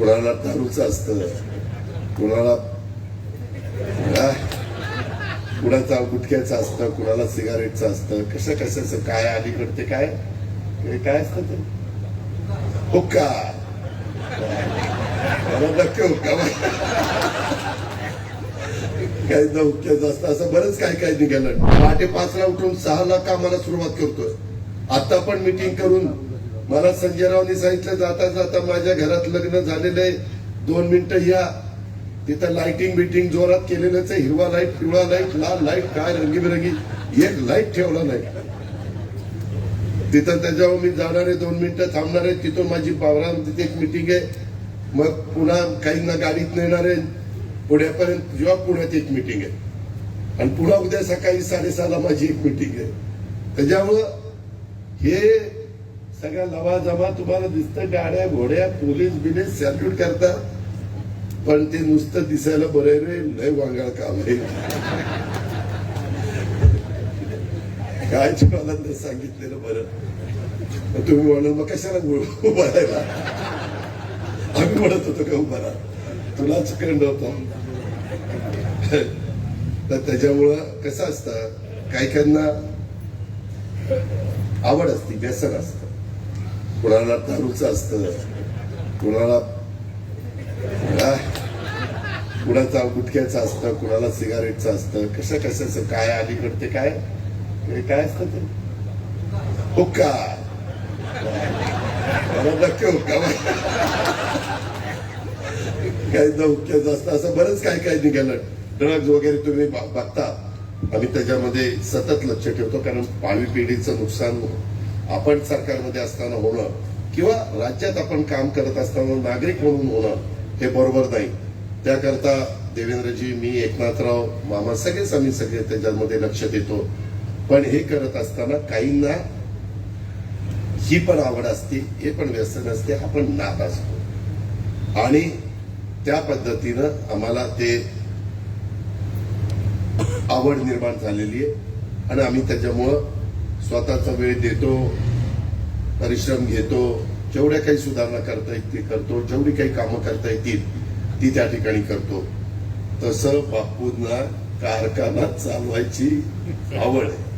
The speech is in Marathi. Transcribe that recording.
कुणाला दारूचं असतं. कुणाला कुणाचा गुटख्याचं असतं कुणाला सिगारेटचं असतं. कसं कशाचं काय अलीकडे ते काय? काय असतं ते? हुक्का. नक्की हुक्का काही हुक्क्याचं असतं. असं बरंच काय काय निघालं. पहाटे पाचला उठून सहाला कामाला सुरुवात करतोय. आता पण मिटिंग करून मला संजय रावने सांगितलं जाता जाता माझ्या घरात लग्न झालेलं आहे. दोन मिनिटं या. तिथं लाइटिंग बिटिंग जोरात केलेलंच आहे. हिरवा लाइट पिवळा लाइट लाल लाइट काय रंगीबिरंगी. एक लाइट ठेवला नाही. तिथं त्याच्यावर मी जाणार आहे दोन मिनिटं थांबणार आहे. तिथून माझी पावरा तिथे एक मिटिंग आहे. मग पुन्हा काहींना गाडीत नेणार आहे. पुण्यापर्यंत जेव्हा पुण्यात एक मिटिंग आहे. आणि पुन्हा उद्या सकाळी साडेसहाला माझी एक मिटिंग आहे. त्याच्यामुळं हे सगळ्या लवाजमा तुम्हाला दिसतं गाड्या घोड्या पोलीस बिलीस सॅल्यूट करतात. पण ते नुसतं दिसायला बरं रे लय वांगाळ काम आहे. काय तुम्हाला तर सांगितलेलं बरं? तुम्ही म्हणाल मग कशाला उ- उभा राहिला आम्ही म्हणत होतो का उभा राहा तुला चुकंड होता. तर त्याच्यामुळं कसं असतं काही काहींना आवड असते व्यसन असतं. कुणाला दारूचं असत? कुणाला कुणाचा गुटख्याचं असतं? कुणाला सिगारेटचं असतं? कसं कशाचं काय अलीकडे ते काय? काय असतं ते? हुक्का. नक्की हुक्का काही हुक्क्याचं असतं. असं बरंच काय काय निघालं. ड्रग्ज वगैरे तुम्ही बघता. आम्ही त्याच्यामध्ये सतत लक्ष ठेवतो. कारण भावी पिढीचं नुकसान आपण सरकारमध्ये असताना होणं किंवा राज्यात आपण काम करत असताना नागरिक म्हणून होणं हे बरोबर नाही. त्याकरता देवेंद्रजी मी एकनाथराव मामा सगळेच आम्ही सगळे त्याच्यामध्ये लक्ष देतो. पण हे करत असताना काहींना ही पण आवड असते हे पण व्यसन असते हा पण नाद असतो. आणि त्या पद्धतीनं आम्हाला ते आवड निर्माण झालेली आहे. आणि आम्ही त्याच्यामुळं स्वतःचा वेळ देतो परिश्रम घेतो जेवढ्या काही सुधारणा करता येतील ते करतो जेवढी काही कामं करता येतील ती त्या ठिकाणी करतो. तसं बापूंना कारखाना चालवायची आवड आहे.